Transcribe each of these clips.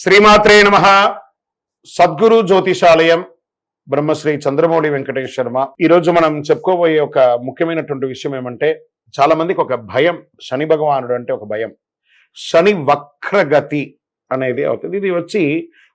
శ్రీమాత్రే నమ. సద్గురు జ్యోతిషాలయం బ్రహ్మశ్రీ చంద్రమౌళి వెంకటేష్ శర్మ. ఈ రోజు మనం చెప్పుకోబోయే ఒక ముఖ్యమైనటువంటి విషయం ఏమంటే చాలా మందికి ఒక భయం శని భగవానుడు అంటే ఒక భయం. శని వక్రగతి అనేది అవుతుంది. ఇది వచ్చి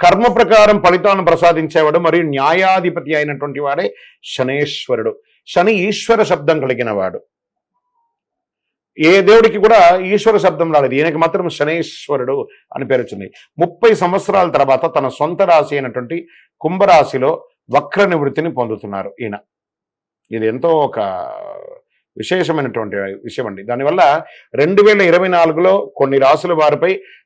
కర్మ ప్రకారం ఫలితాలను ప్రసాదించేవాడు మరియు న్యాయాధిపతి అయినటువంటి వాడే శనేశ్వరుడు. శని ఈశ్వర శబ్దం కలిగిన వాడు ఏ దేవుడికి కూడా ఈశ్వర శబ్దం రాలేదు. ఈయనకి మాత్రం శనేశ్వరుడు అని పేరు వచ్చింది. ముప్పై సంవత్సరాల తర్వాత తన సొంత రాశి అయినటువంటి కుంభరాశిలో వక్ర నివృత్తిని పొందుతున్నారు ఈయన. ఇది ఎంతో ఒక విశేషమైనటువంటి విషయం అండి. దానివల్ల రెండు వేల ఇరవై నాలుగులో కొన్ని రాసుల వారిపై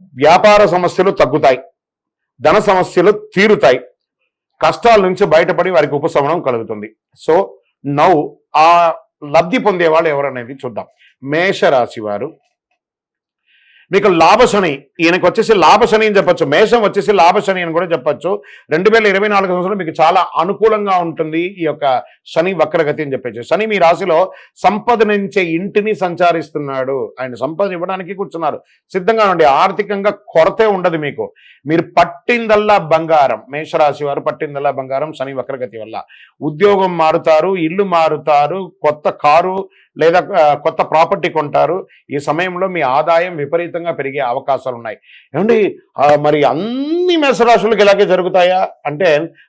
వ్యాపార సమస్యలు తగ్గుతాయి ధన సమస్యలు తీరుతాయి కష్టాల నుంచి బయటపడి వారికి ఉపశమనం కలుగుతుంది. సో నౌ ఆ లబ్ధి పొందే వాళ్ళు ఎవరనేది చూద్దాం. మేషరాశి వారు మీకు లాభశని ఈయనకు వచ్చేసి లాభశని అని చెప్పొచ్చు. మేషం వచ్చేసి లాభశని అని కూడా చెప్పొచ్చు. రెండు వేల ఇరవై నాలుగు సంవత్సరం మీకు చాలా అనుకూలంగా ఉంటుంది ఈ యొక్క శని వక్రగతి అని చెప్పచ్చు శని మీ రాశిలో సంపదనించే ఇంటిని సంచారిస్తున్నాడు. ఆయన సంపద ఇవ్వడానికి కూర్చున్నారు. సిద్ధంగా ఉండి ఆర్థికంగా కొరతే ఉండదు మీకు. మీరు పట్టిందల్లా బంగారం. మేషరాశి వారు పట్టిందల్లా బంగారం శని వక్రగతి వల్ల. ఉద్యోగం మారుతారు ఇల్లు మారుతారు కొత్త కారు లేదా కొత్త ప్రాపర్టీ కొంటారు. ఈ సమయంలో మీ ఆదాయం విపరీతంగా పెరిగే అవకాశాలు ఉన్నాయి ఏమండి మరి అన్ని మేషరాశులకు ఇలాగే జరుగుతాయా? అంటే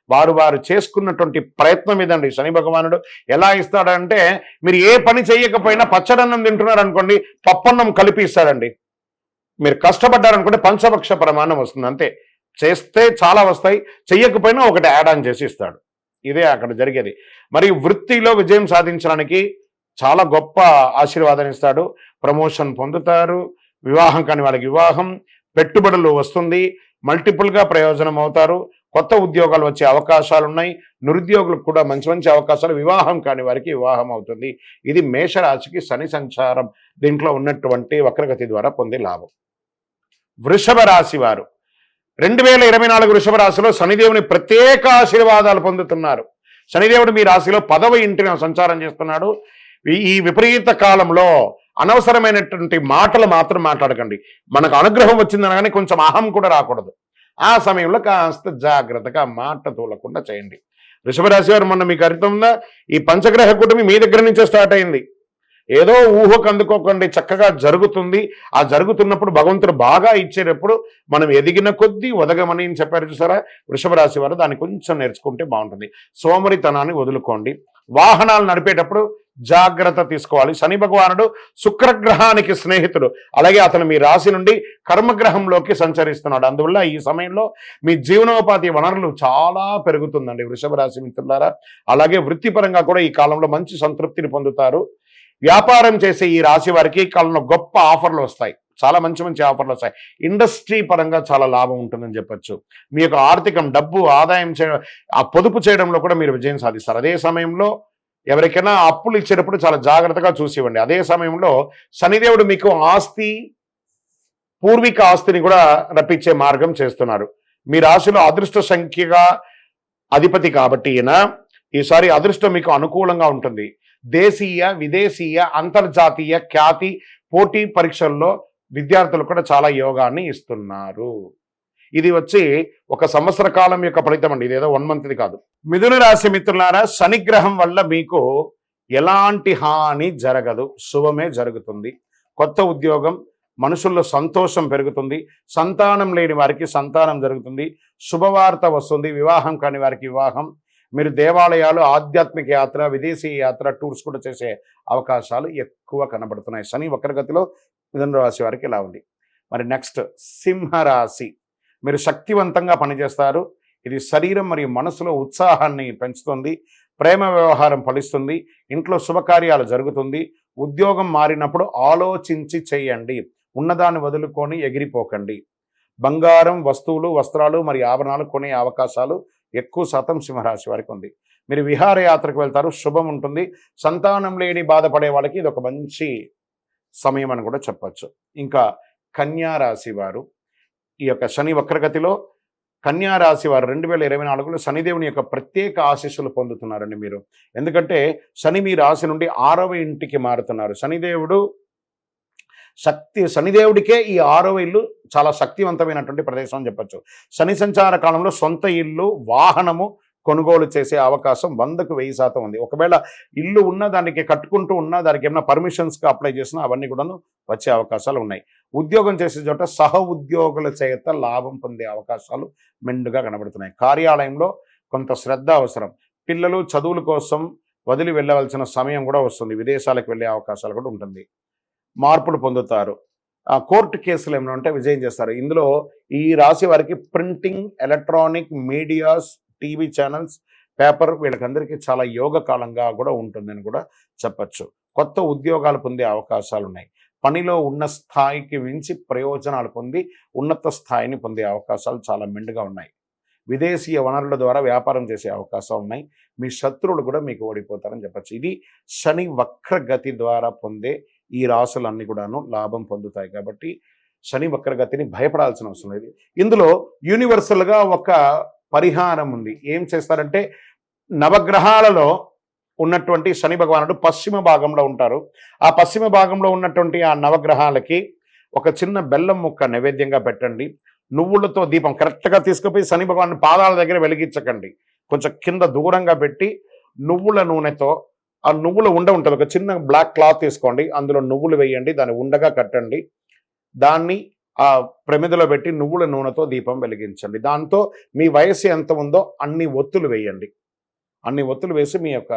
వారు వారు చేసుకున్నటువంటి ప్రయత్నం ఇదండి శని భగవానుడు ఎలా ఇస్తాడంటే మీరు ఏ పని చేయకపోయినా పచ్చడన్నం తింటున్నారు అనుకోండి పప్పన్నం కలిపి ఇస్తాడండి మీరు కష్టపడ్డారనుకుంటే పంచపక్ష ప్రమాణం వస్తుంది అంతే. చేస్తే చాలా వస్తాయి చెయ్యకపోయినా ఒకటి యాడ్ ఆన్ చేసి ఇస్తాడు. ఇదే అక్కడ జరిగేది. మరి వృత్తిలో విజయం సాధించడానికి చాలా గొప్ప ఆశీర్వాదాన్ని ఇస్తాడు. ప్రమోషన్ పొందుతారు. వివాహం కాని వాళ్ళకి వివాహం పెట్టుబడులు వస్తుంది. మల్టిపుల్గా ప్రయోజనం అవుతారు. కొత్త ఉద్యోగాలు వచ్చే అవకాశాలు ఉన్నాయి. నిరుద్యోగులకు కూడా మంచి మంచి అవకాశాలు వివాహం కాని వారికి వివాహం అవుతుంది. ఇది మేషరాశికి శని సంచారం. దీంట్లో ఉన్నటువంటి వక్రగతి ద్వారా పొందే లాభం. వృషభ రాశి వారు. రెండు వేల ఇరవై నాలుగు వృషభ రాశిలో శనిదేవుని ప్రత్యేక ఆశీర్వాదాలు పొందుతున్నారు. శనిదేవుడు మీ రాశిలో పదవ ఇంటిని సంచారం చేస్తున్నాడు. ఈ- ఈ విపరీత కాలంలో అనవసరమైనటువంటి మాటలు మాత్రం మాట్లాడకండి. మనకు అనుగ్రహం వచ్చిందనగానే కొంచెం అహం కూడా రాకూడదు. ఆ సమయంలో కాస్త జాగ్రత్తగా మాట తోలకుండా చేయండి. వృషభరాశి వారు మొన్న మీకు అర్థం ఈ పంచగ్రహ కూటమి మీ దగ్గర నుంచే స్టార్ట్ అయింది. ఏదో ఊహకు అందుకోకండి చక్కగా జరుగుతుంది. ఆ జరుగుతున్నప్పుడు భగవంతుడు బాగా ఇచ్చేటప్పుడు మనం ఎదిగిన కొద్దీ ఒదగమని చెప్పారు చూసారా? వృషభ రాశి వారు దాన్ని కొంచెం నేర్చుకుంటే బాగుంటుంది. సోమరితనాన్ని వదులుకోండి. వాహనాలు నడిపేటప్పుడు జాగ్రత్త తీసుకోవాలి. శని భగవానుడు శుక్రగ్రహానికి స్నేహితుడు. అలాగే అతను మీ రాశి నుండి కర్మగ్రహంలోకి సంచరిస్తున్నాడు. అందువల్ల ఈ సమయంలో మీ జీవనోపాధి వనరులు చాలా పెరుగుతుందండి వృషభ రాశి మిత్రులారా. అలాగే వృత్తిపరంగా కూడా ఈ కాలంలో మంచి సంతృప్తిని పొందుతారు. వ్యాపారం చేసే ఈ రాశి వారికి ఈ కాలంలో గొప్ప ఆఫర్లు వస్తాయి. చాలా మంచి మంచి ఆఫర్లు వస్తాయి. ఇండస్ట్రీ పరంగా చాలా లాభం ఉంటుందని చెప్పొచ్చు. మీ యొక్క ఆర్థికం డబ్బు ఆదాయం చే ఆ పొదుపు చేయడంలో కూడా మీరు విజయం సాధిస్తారు. అదే సమయంలో ఎవరికైనా అప్పులు ఇచ్చేటప్పుడు చాలా జాగ్రత్తగా చూసివ్వండి. అదే సమయంలో శనిదేవుడు మీకు ఆస్తి పూర్వీక ఆస్తిని కూడా రప్పించే మార్గం చేస్తున్నారు. మీ రాశిలో అదృష్ట సంఖ్యగా అధిపతి కాబట్టి ఈయన ఈసారి అదృష్టం మీకు అనుకూలంగా ఉంటుంది. దేశీయ విదేశీయ అంతర్జాతీయ ఖ్యాతి పోటీ పరీక్షల్లో విద్యార్థులు కూడా చాలా యోగాన్ని ఇస్తున్నారు. ఇది వచ్చి ఒక సంవత్సర కాలం యొక్క ఫలితం అండి. ఇదేదో వన్ మంత్ది కాదు. మిథున రాశి మిత్రులారా శనిగ్రహం వల్ల మీకు ఎలాంటి హాని జరగదు. శుభమే జరుగుతుంది. కొత్త ఉద్యోగం మనుషుల్లో సంతోషం పెరుగుతుంది. సంతానం లేని వారికి సంతానం జరుగుతుంది. శుభవార్త వస్తుంది. వివాహం కాని వారికి వివాహం. మీరు దేవాలయాలు ఆధ్యాత్మిక యాత్ర విదేశీ యాత్ర టూర్స్ కూడా చేసే అవకాశాలు ఎక్కువ కనబడుతున్నాయి. శని వక్రగతిలో మిథున రాశి వారికి ఇలా ఉంది. మరి నెక్స్ట్ సింహరాశి. మీరు శక్తివంతంగా పనిచేస్తారు. ఇది శరీరం మరియు మనసులో ఉత్సాహాన్ని పెంచుతుంది. ప్రేమ వ్యవహారం ఫలిస్తుంది. ఇంట్లో శుభకార్యాలు జరుగుతుంది. ఉద్యోగం మారినప్పుడు ఆలోచించి చేయండి. ఉన్నదాన్ని వదులుకొని ఎగిరిపోకండి. బంగారం వస్తువులు వస్త్రాలు మరియు ఆభరణాలు కొనే అవకాశాలు ఎక్కువ శాతం సింహరాశి వారికి ఉంది. మీరు విహారయాత్రకు వెళ్తారు. శుభం ఉంటుంది. సంతానం లేని బాధపడే వాళ్ళకి ఇది ఒక మంచి సమయం అని కూడా చెప్పచ్చు. ఇంకా కన్యా రాశి వారు ఈ యొక్క శని వక్రగతిలో కన్యా రాశి వారు రెండు వేల ఇరవై నాలుగులో శనిదేవుని యొక్క ప్రత్యేక ఆశీస్సులు పొందుతున్నారండి మీరు. ఎందుకంటే శని మీ రాశి నుండి ఆరవ ఇంటికి మారుతున్నారు. శనిదేవుడు శక్తి శనిదేవుడికే ఈ ఆరవ ఇల్లు చాలా శక్తివంతమైనటువంటి ప్రదేశం అని చెప్పొచ్చు. శని సంచార కాలంలో సొంత ఇల్లు వాహనము కొనుగోలు చేసే అవకాశం వందకు వెయ్యి శాతం ఉంది. ఒకవేళ ఇల్లు ఉన్న దానికి కట్టుకుంటూ ఉన్నా దానికి ఏమైనా పర్మిషన్స్కి అప్లై చేసినా అవన్నీ కూడాను వచ్చే అవకాశాలు ఉన్నాయి. ఉద్యోగం చేసే చోట సహ ఉద్యోగుల చేత లాభం పొందే అవకాశాలు మెండుగా కనబడుతున్నాయి. కార్యాలయంలో కొంత శ్రద్ధ అవసరం. పిల్లలు చదువుల కోసం వదిలి వెళ్ళవలసిన సమయం కూడా వస్తుంది. విదేశాలకు వెళ్ళే అవకాశాలు కూడా ఉంటుంది. మార్పులు పొందుతారు. కోర్టు కేసులు ఏమైనా ఉంటే విజయం చేస్తారు. ఇందులో ఈ రాశి వారికి printing electronic medias TV channels paper వీళ్ళకందరికీ చాలా యోగ కాలంగా కూడా ఉంటుందని కూడా చెప్పచ్చు. కొత్త ఉద్యోగాలు పొందే అవకాశాలు ఉన్నాయి పనిలో ఉన్న స్థాయికి మించి ప్రయోజనాలు పొంది ఉన్నత స్థాయిని పొందే అవకాశాలు చాలా మెండుగా ఉన్నాయి. విదేశీయ వనరుల ద్వారా వ్యాపారం చేసే అవకాశం ఉన్నాయి. మీ శత్రువులు కూడా మీకు ఓడిపోతారని చెప్పచ్చు. ఇది శని వక్రగతి ద్వారా పొందే ఈ రాసులన్నీ కూడాను లాభం పొందుతాయి కాబట్టి శని వక్రగతిని భయపడాల్సిన అవసరం లేదు. ఇందులో యూనివర్సల్గా ఒక పరిహారం ఉంది. ఏం చేస్తారంటే నవగ్రహాలలో ఉన్నటువంటి శని భగవానుడు పశ్చిమ భాగంలో ఉంటారు. ఆ పశ్చిమ భాగంలో ఉన్నటువంటి ఆ నవగ్రహాలకి ఒక చిన్న బెల్లం ముక్క నైవేద్యంగా పెట్టండి. నువ్వులతో దీపం కరెక్ట్గా తీసుకుపోయి శని భగవాన్ పాదాల దగ్గర వెలిగించకండి. కొంచెం కింద దూరంగా పెట్టి నువ్వుల నూనెతో ఆ నువ్వుల ఉండ ఉంటుంది ఒక చిన్న బ్లాక్ క్లాత్ తీసుకోండి. అందులో నువ్వులు వేయండి దాన్ని ఉండగా కట్టండి. దాన్ని ఆ ప్రమిదలో పెట్టి నువ్వుల నూనెతో దీపం వెలిగించండి. దాంతో మీ వయసు ఎంత ఉందో అన్ని ఒత్తులు వేయండి. అన్ని ఒత్తులు వేసి మీ యొక్క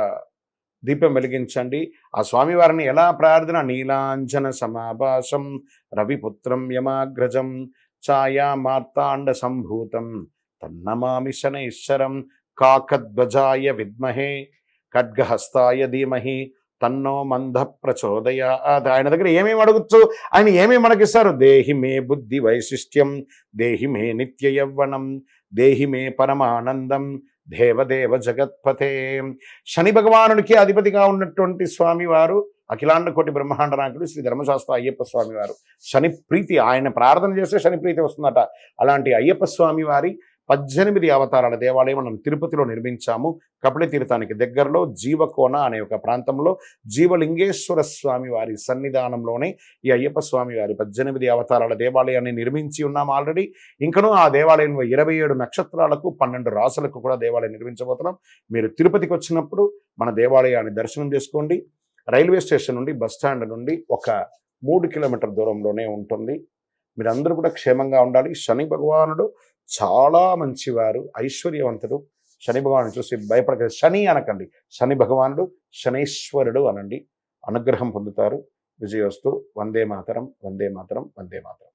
దీపం వెలిగించండి. ఆ స్వామివారిని ఎలా ప్రార్థన? నీలాంజన సమాభాసం రవిపుత్రం యమాగ్రజం ఛాయా మార్తాండ సంభూతం తన్నమామి శనైశ్వరం కాకధ్వజాయ విద్మహే ఖడ్గహస్తాయ ధీమహి తన్నో మంద ప్రచోదయ. ఆయన దగ్గర ఏమేమి అడగచ్చు ఆయన ఏమేమి మనకిస్తారు? దేహి మే బుద్ధి వైశిష్ట్యం దేహి మే నిత్య యవ్వనం దేహి మే పరమానందం దేవదేవ జగత్పథే శని భగవానుడికి అధిపతిగా ఉన్నటువంటి స్వామివారు అఖిలాండ కోటి బ్రహ్మాండ నాయకుడు శ్రీ ధర్మశాస్త్ర అయ్యప్ప స్వామి వారు శని ప్రీతి ఆయన ప్రార్థన చేస్తే శని ప్రీతి వస్తుందట. అలాంటి అయ్యప్ప స్వామి వారి పద్దెనిమిది అవతారాల దేవాలయం మనం తిరుపతిలో నిర్మించాము. కపిల తీర్థానికి దగ్గరలో జీవకోన అనే ఒక ప్రాంతంలో జీవలింగేశ్వర స్వామి వారి సన్నిధానంలోనే ఈ అయ్యప్ప స్వామి వారి పద్దెనిమిది అవతారాల దేవాలయాన్ని నిర్మించి ఉన్నాం ఆల్రెడీ ఇంకనూ ఆ దేవాలయంలో ఇరవై ఏడు నక్షత్రాలకు పన్నెండు రాసులకు కూడా దేవాలయం నిర్మించబోతున్నాం. మీరు తిరుపతికి వచ్చినప్పుడు మన దేవాలయాన్ని దర్శనం చేసుకోండి. రైల్వే స్టేషన్ నుండి బస్ స్టాండ్ నుండి ఒక మూడు కిలోమీటర్ దూరంలోనే ఉంటుంది. మీరందరూ కూడా క్షేమంగా ఉండాలి. శని భగవానుడు చాలా మంచివారు ఐశ్వర్యవంతుడు. శని భగవాను చూసి భయపడక శని అనకండి. శని భగవానుడు శనీశ్వరుడు అనండి. అనుగ్రహం పొందుతారు. విజయోస్తు వందే మాతరం వందే మాతరం వందే మాతరం.